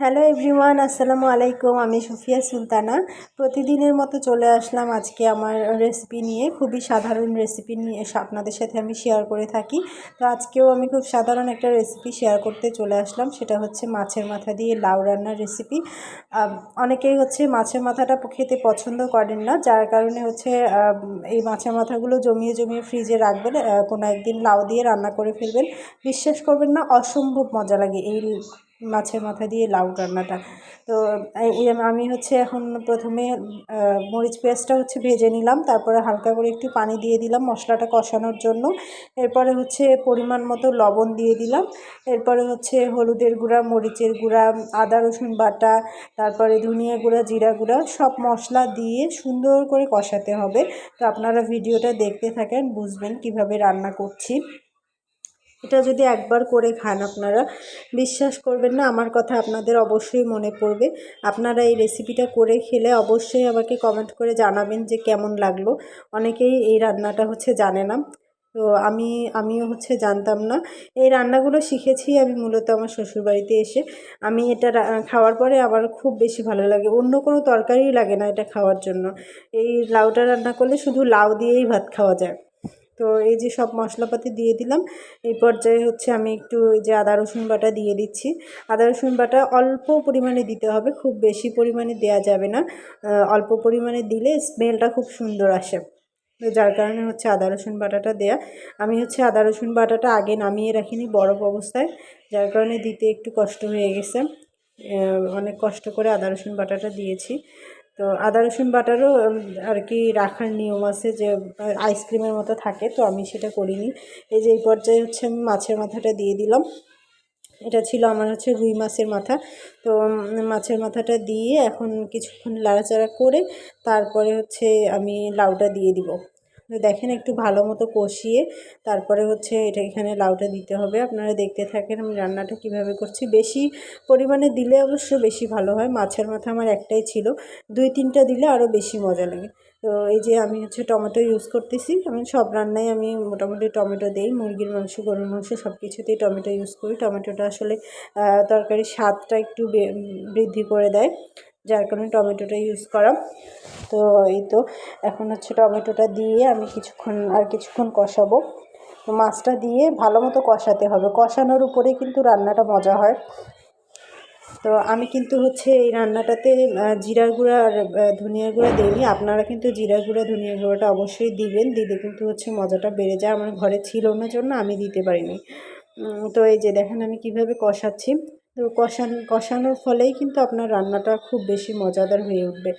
Hello everyone, আসসালামু আলাইকুম। আমি সুফিয়া সুলতানা। প্রতিদিনের মতো চলে আসলাম আজকে আমার রেসিপি নিয়ে। খুবই সাধারণ রেসিপি নিয়ে আপনাদের সাথে আমি শেয়ার করে থাকি। তো আজকেও আমি খুব সাধারণ একটা রেসিপি শেয়ার করতে চলে আসলাম। সেটা হচ্ছে মাছের মাথা দিয়ে লাউ রান্নার রেসিপি অনেকেই হচ্ছে মাছের মাথাটা খেতে পছন্দ করেন না। যার কারণে হচ্ছে এই মাছের মাথাগুলো জমিয়ে জমিয়ে ফ্রিজে রাখবেন কোনো একদিন লাউ দিয়ে রান্না করে ফেলবেন। বিশ্বাস করবেন না, অসম্ভব মজা লাগে। এই মাছের মাথা দিয়ে লাউ রান্নাটা। তো আমি হচ্ছে এখন প্রথমে মরিচ পেঁয়াজটা হচ্ছে ভেজে নিলাম, তারপরে হালকা করে একটু পানি দিয়ে দিলাম মশলাটা কষানোর জন্য। এরপরে হচ্ছে পরিমাণ মতো লবণ দিয়ে দিলাম। এরপরে হচ্ছে হলুদের গুঁড়া, মরিচের গুঁড়া, আদা, রসুন বাটা, তারপরে ধনিয়া গুঁড়া, জিরা গুঁড়া, সব মশলা দিয়ে সুন্দর করে কষাতে হবে। তো আপনারা ভিডিওটা দেখতে থাকেন, বুঝবেন কীভাবে রান্না করছি। এটা যদি একবার করে খান আপনারা, বিশ্বাস করবেন না, আমার কথা আপনাদের অবশ্যই মনে পড়বে। আপনারা এই রেসিপিটা করে খেলে অবশ্যই আমাকে কমেন্ট করে জানাবেন যে কেমন লাগল। অনেকেই এই রান্নাটা হচ্ছে জানে না। তো আমি, আমিও হচ্ছে জানতাম না। এই রান্নাগুলো শিখেছি আমি মূলত আমার শ্বশুরবাড়িতে এসে। আমি এটা খাওয়ার পরে আমার খুব বেশি ভালো লাগে। অন্য কোনো তরকারি লাগে না এটা খাওয়ার জন্য। এই লাউটা রান্না করলে শুধু লাউ দিয়েই ভাত খাওয়া যায়। তো এই যে সব মশলাপাতি দিয়ে দিলাম। এই পর্যায়ে হচ্ছে আমি একটু এই যে আদা, রসুন বাটা দিয়ে দিচ্ছি। আদা, রসুন বাটা অল্প পরিমাণে দিতে হবে, খুব বেশি পরিমাণে দেওয়া যাবে না। অল্প পরিমাণে দিলে স্মেলটা খুব সুন্দর আসে। তো যার কারণে হচ্ছে আদা, রসুন বাটাটা দেয়া। আমি হচ্ছে আদা, রসুন বাটাটা আগে নামিয়ে রাখিনি বরফ অবস্থায়, যার কারণে দিতে একটু কষ্ট হয়ে গেছে। অনেক কষ্ট করে আদা, রসুন বাটাটা দিয়েছি। তো আদা রসুন বাটারও আর কি রাখার নিয়ম আছে যে আইসক্রিমের মতো থাকে, তো আমি সেটা করিনি। এই যে এই পর্যায়ে হচ্ছে আমি মাছের মাথাটা দিয়ে দিলাম। এটা ছিল আমার হচ্ছে রুই মাছের মাথা। তো মাছের মাথাটা দিয়ে এখন কিছুক্ষণ লাড়াচাড়া করে, তারপরে হচ্ছে আমি লাউটা দিয়ে দিব। দেখেন একটু ভালো মতো কষিয়ে তারপরে হচ্ছে এটা এখানে লাউটা দিতে হবে। আপনারা দেখতে থাকেন আমি রান্নাটা কীভাবে করছি। বেশি পরিমাণে দিলে অবশ্য বেশি ভালো হয়, মাছের মাথা আমার একটাই ছিল। দুই তিনটা দিলে আরও বেশি মজা লাগে। তো এই যে আমি হচ্ছে টমেটো ইউজ করতেছি। আমি সব রান্নায় আমি মোটামুটি টমেটো দিই, মুরগির মাংস, গরুর মাংস সব কিছুতেই টমেটো ইউজ করি। টমেটোটা আসলে তরকারির স্বাদটা একটু বৃদ্ধি করে দেয়। যার কারণে টমেটোটা ইউজ করা তো এই তো, এখন হচ্ছে টমেটোটা দিয়ে আমি কিছুক্ষণ আর কিছুক্ষণ কষাবো। তো মাছটা দিয়ে ভালো মতো কষাতে হবে। কষানোর উপরে কিন্তু রান্নাটা মজা হয়। তো আমি কিন্তু হচ্ছে এই রান্নাটাতে জিরা গুঁড়া আর ধনিয়া গুঁড়া দিইনি। আপনারা কিন্তু জিরা গুঁড়া ধনিয়া গুঁড়োটা অবশ্যই দিবেন। দিলে কিন্তু হচ্ছে মজাটা বেড়ে যায়। আমার ঘরে ছিল না জন্য আমি দিতে পারিনি। তো এই যে দেখেন আমি কীভাবে কষাচ্ছি। তো কষান, কষানোর ফলেই কিন্তু আপনার রান্নাটা খুব বেশি মজাদার হয়ে উঠবে।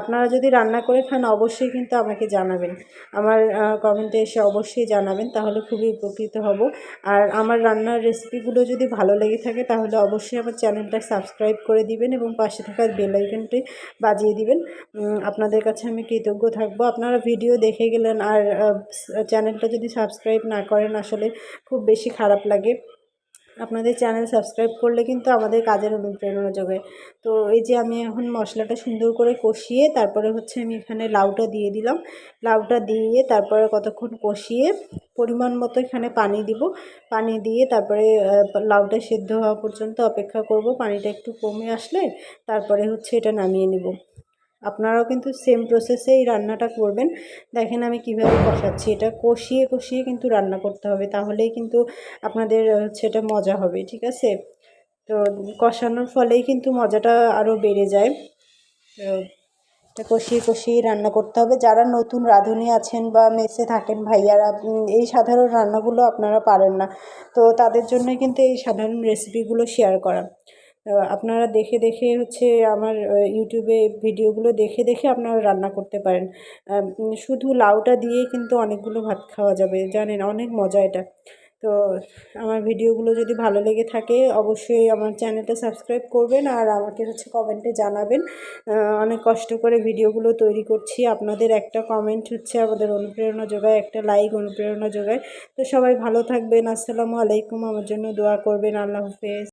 আপনারা যদি রান্না করে খান, অবশ্যই কিন্তু আমাকে জানাবেন। আমার কমেন্টে এসে অবশ্যই জানাবেন, তাহলে খুবই উপকৃত হব। আর আমার রান্নার রেসিপিগুলো যদি ভালো লেগে থাকে, তাহলে অবশ্যই আমার চ্যানেলটা সাবস্ক্রাইব করে দিবেন এবং পাশে থাকা বেল আইকনটি বাজিয়ে দিবেন। আপনাদের কাছে আমি কৃতজ্ঞ থাকব। আপনারা ভিডিও দেখে গেলেন আর চ্যানেলটা যদি সাবস্ক্রাইব না করেন, আসলে খুব বেশি খারাপ লাগে। আপনাদের চ্যানেল সাবস্ক্রাইব করলে কিন্তু আমাদের কাজের অনুপ্রেরণা যোগায় তো এই যে আমি এখন মশলাটা সুন্দর করে কষিয়ে তারপরে হচ্ছে আমি এখানে লাউটা দিয়ে দিলাম। লাউটা দিয়ে তারপরে কতক্ষণ কষিয়ে পরিমাণ মতো এখানে পানি দিব। পানি দিয়ে তারপরে লাউটা সেদ্ধ হওয়া পর্যন্ত অপেক্ষা করব। পানিটা একটু কমে আসলে তারপরে হচ্ছে এটা নামিয়ে নিব। আপনারাও কিন্তু সেম প্রসেসে এই রান্নাটা করবেন। দেখেন আমি কীভাবে কষাচ্ছি। এটা কষিয়ে কষিয়ে কিন্তু রান্না করতে হবে, তাহলেই কিন্তু আপনাদের হচ্ছে এটা মজা হবে, ঠিক আছে? তো কষানোর ফলেই কিন্তু মজাটা আরও বেড়ে যায়। এটা কষিয়ে কষিয়ে রান্না করতে হবে। যারা নতুন রাঁধুনি আছেন বা মেসে থাকেন ভাইয়ারা এই সাধারণ রান্নাগুলো আপনারা পারেন না। তো তাদের জন্যই কিন্তু এই সাধারণ রেসিপিগুলো শেয়ার করা। আপনারা দেখে দেখে হচ্ছে আমার ইউটিউবে ভিডিওগুলো দেখে দেখে আপনারা রান্না করতে পারেন। শুধু লাউটা দিয়ে কিন্তু অনেকগুলো ভাত খাওয়া যাবে, জানেন, অনেক মজা এটা। তো আমার ভিডিওগুলো যদি ভালো লেগে থাকে, অবশ্যই আমার চ্যানেলটা সাবস্ক্রাইব করবেন আর আমাকে হচ্ছে কমেন্টে জানাবেন। অনেক কষ্ট করে ভিডিওগুলো তৈরি করছি। আপনাদের একটা কমেন্ট হচ্ছে আমাদের অনুপ্রেরণা যোগায়, একটা লাইক অনুপ্রেরণা যোগায়। তো সবাই ভালো থাকবেন। আসসালামু আলাইকুম। আমার জন্য দোয়া করবেন। আল্লাহ হাফেজ।